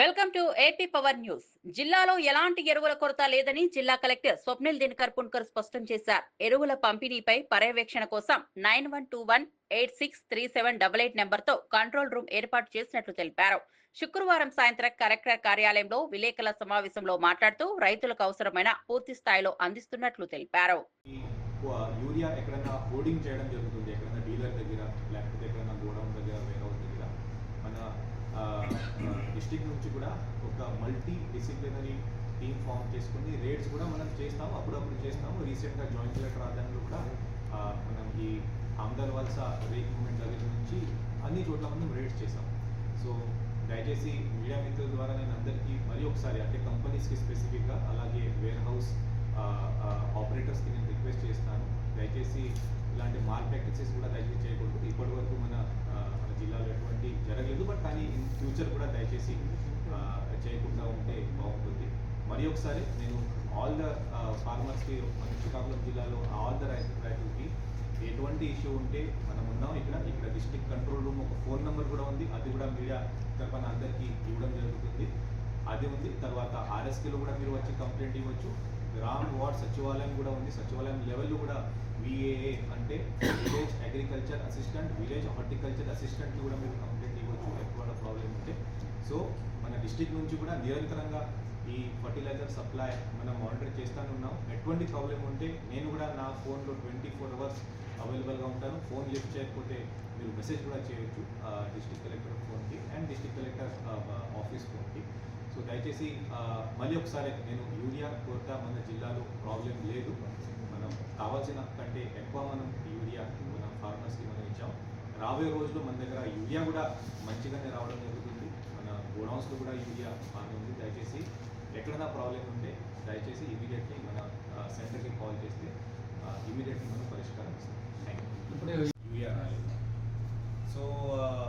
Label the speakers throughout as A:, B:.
A: Welcome to AP power news. జిల్లాలో ఎలాంటి ఎరువుల కొరత లేదని జిల్లా కలెక్టర్ స్వప్నిల్ దినకర్ పున్కర్ స్పష్టం చేశారు. ఎరువుల పంపిణీపై పర్యవేక్షణ కోసం nine one two one eight six three seven double eight నెంబర్తో కంట్రోల్ రూమ్ ఏర్పాటు చేసినట్లు తెలిపారు. శుక్రవారం సాయంత్రం కలెక్టర్ కార్యాలయంలో విలేకరుల సమావేశంలో మాట్లాడుతూ రైతులకు అవసరమైన పూర్తి స్థాయిలో అందిస్తున్నట్లు తెలిపారు.
B: యూరియా ఎక్కడైనా హోర్డింగ్ చేయడం జరుగుతుంది ఎక్కడైనా డీలర్ దగ్గర లేకపోతే ఎక్కడైనా గోడౌన్ దగ్గర వేరే హౌస్ దగ్గర మన డిస్టిక్ నుంచి కూడా ఒక మల్టీ డిసిప్లినరీ టీమ్ ఫామ్ చేసుకుని రేట్స్ కూడా మనం చేస్తాము అప్పుడప్పుడు చేస్తాము. రీసెంట్గా జాయింట్ కలెక్టర్ ఆధ్వర్యంలో కూడా మనం ఈ ఆమ్దర్ వలస రేక్ మూమెంట్ దగ్గర నుంచి అన్ని చోట్ల మనం రేట్స్ చేసాం సో దయచేసి మీడియా మిత్రుల ద్వారా నేను అందరికీ మరి ఒకసారి అంటే కంపెనీస్కి స్పెసిఫిక్గా అలాగే వేర్ హౌస్ ఆపరేటర్స్కి నేను రిక్వెస్ట్ చేస్తాను. దయచేసి ఇలాంటి మాల్ ప్రాక్టీసెస్ కూడా దయచేసి చేయకూడదు. ఇప్పటి వరకు మన జిల్లాలో ఎటువంటి జరగ ఫ్యూచర్ కూడా దయచేసి చేయకుండా ఉంటే బాగుంటుంది. మరి ఒకసారి నేను ఆల్ ద ఫార్మర్స్కి మన శ్రీకాకుళం జిల్లాలో ఆల్ ద రైతు రైతులకి ఎటువంటి ఇష్యూ ఉంటే మనం ఉన్నాం ఇక్కడ. ఇక్కడ డిస్ట్రిక్ట్ కంట్రోల్ రూమ్ ఒక ఫోన్ నెంబర్ కూడా ఉంది. అది కూడా మీడియా తరఫున అందరికీ ఇవ్వడం జరుగుతుంది. అది ఉంది. తర్వాత ఆర్ఎస్కేలో కూడా మీరు వచ్చి కంప్లైంట్ ఇవ్వచ్చు. గ్రామ్ వార్డ్ సచివాలయం కూడా ఉంది. సచివాలయం లెవెల్లో కూడా విఏఏ అంటే village agriculture assistant village horticulture assistant కూడా మీరు కంప్లైంట్ ఇవ్వచ్చు ఎక్కువ ప్రాబ్లం ఉంటే. సో మన డిస్టిక్ నుంచి కూడా నిరంతరంగా ఈ ఫర్టిలైజర్ సప్లై మనం మానిటర్ చేస్తూనే ఉన్నాం. ఎటువంటి ప్రాబ్లం ఉంటే నేను కూడా నా ఫోన్లో ట్వంటీ ఫోర్ అవర్స్ అవైలబుల్గా ఉంటాను. ఫోన్ లిఫ్ట్ చేయకపోతే మీరు మెసేజ్ కూడా చేయొచ్చు డిస్ట్రిక్ట్ కలెక్టర్ ఫోన్కి అండ్ డిస్ట్రిక్ట్ కలెక్టర్ ఆఫీస్ ఫోన్కి సో దయచేసి మళ్ళీ ఒకసారి నేను యూరియా కొరత మన జిల్లాలో ప్రాబ్లం లేదు. మనం కావాల్సిన కంటే ఎక్కువ మనం యూరియా మన ఫార్మర్స్కి మనం ఇచ్చాం. రాబోయే రోజుల్లో మన దగ్గర యూరియా కూడా మంచిగానే రావడం జరుగుతుంది. మన గోడౌన్స్లో కూడా యూరియా బాగానే ఉంది. దయచేసి ఎక్కడైనా ప్రాబ్లం ఉంటే దయచేసి ఇమీడియట్లీ మన సెంటర్కి కాల్ చేస్తే ఇమీడియట్లీ మనం పరిష్కారం ఇస్తాం. థ్యాంక్ యూ
C: ఇప్పుడు
B: యూరియా రాలేదు. సో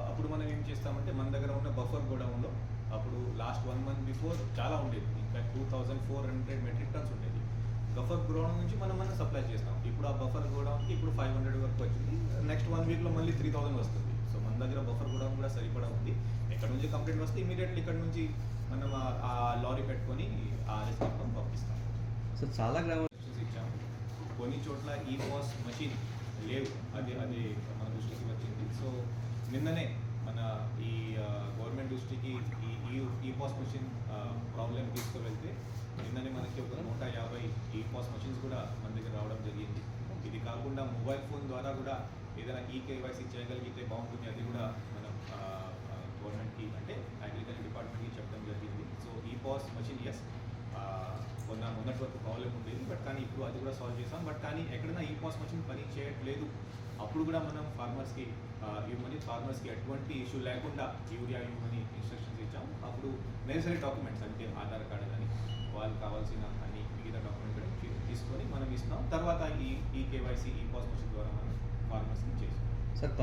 B: అప్పుడు మనం ఏం చేస్తామంటే మన దగ్గర ఉన్న బఫర్ గోడౌన్లో అప్పుడు లాస్ట్ వన్ మంత్ బిఫోర్ చాలా ఉండేది. ఇంకా two thousand four hundred metric tons ఉండేది. బఫర్ గోడౌన్ నుంచి మనం మనం సప్లై చేస్తాం. ఇప్పుడు ఆ బఫర్ గోడౌన్కి ఇప్పుడు ఫైవ్ హండ్రెడ్ వరకు వచ్చింది. నెక్స్ట్ వన్ వీక్లో మళ్ళీ త్రీ థౌసండ్ వస్తుంది. సో మన దగ్గర బఫర్ గోడౌన్ కూడా సరిపడా ఉంది. ఎక్కడ నుంచి కంప్లైంట్ వస్తే ఇమీడియట్లీ ఇక్కడ నుంచి మనం ఆ- లారీ పెట్టుకొని ఆ రెస్టారెంట్ పంపిస్తాం.
C: సో చాలా
B: ఇన్స్ట్రక్షన్స్ ఇచ్చాము కొన్ని చోట్ల ఈ పాస్ మషిన్ లేవు. అది అది మన దృష్టికి వచ్చింది. సో నిన్ననే మన ఈ గవర్నమెంట్ దృష్టికి ఈ ఈ ఈ పాస్ మషిన్ ప్రాబ్లం తీసుకువెళ్తే నిన్ననే మనకి ఒక నూట యాభై ఈ పాస్ మషిన్స్ కూడా మన దగ్గర రావడం జరిగింది. ఇది కాకుండా మొబైల్ ఫోన్ ద్వారా కూడా ఏదైనా ఈ కేవైసీ చేయగలిగితే బాగుంటుంది. అది కూడా మనం గవర్నమెంట్కి అంటే అగ్రికల్చర్ డిపార్ట్మెంట్కి చెప్పడం జరిగింది. సో ఈ పాస్ మషిన్ ఎస్ మొన్న మొన్నటి వరకు ప్రాబ్లం ఉండేది. బట్ కానీ ఇప్పుడు అది కూడా సాల్వ్ చేసాం. బట్ కానీ ఎక్కడైనా ఈ పాస్ మషిన్ పని చేయట్లేదు. అప్పుడు కూడా మనం ఫార్మర్స్కి ఇవ్వమని ఫార్మర్స్కి ఎటువంటి ఇష్యూ లేకుండా యూరియా ఇవ్వమని ఇన్స్ట్రక్షన్స్ ఇచ్చాం. అప్పుడు నెసరీ డాక్యుమెంట్స్ అంటే ఆధార్ కార్డు కానీ వాళ్ళు కావాల్సిన అన్ని మిగతా డాక్యుమెంట్స్ తీసుకొని ఇస్తాం. తర్వాత ఈ ఈ కేవైసీ ఈ పాస్ ద్వారా మనం ఫార్మర్స్ని చేస్తాం.
C: సార్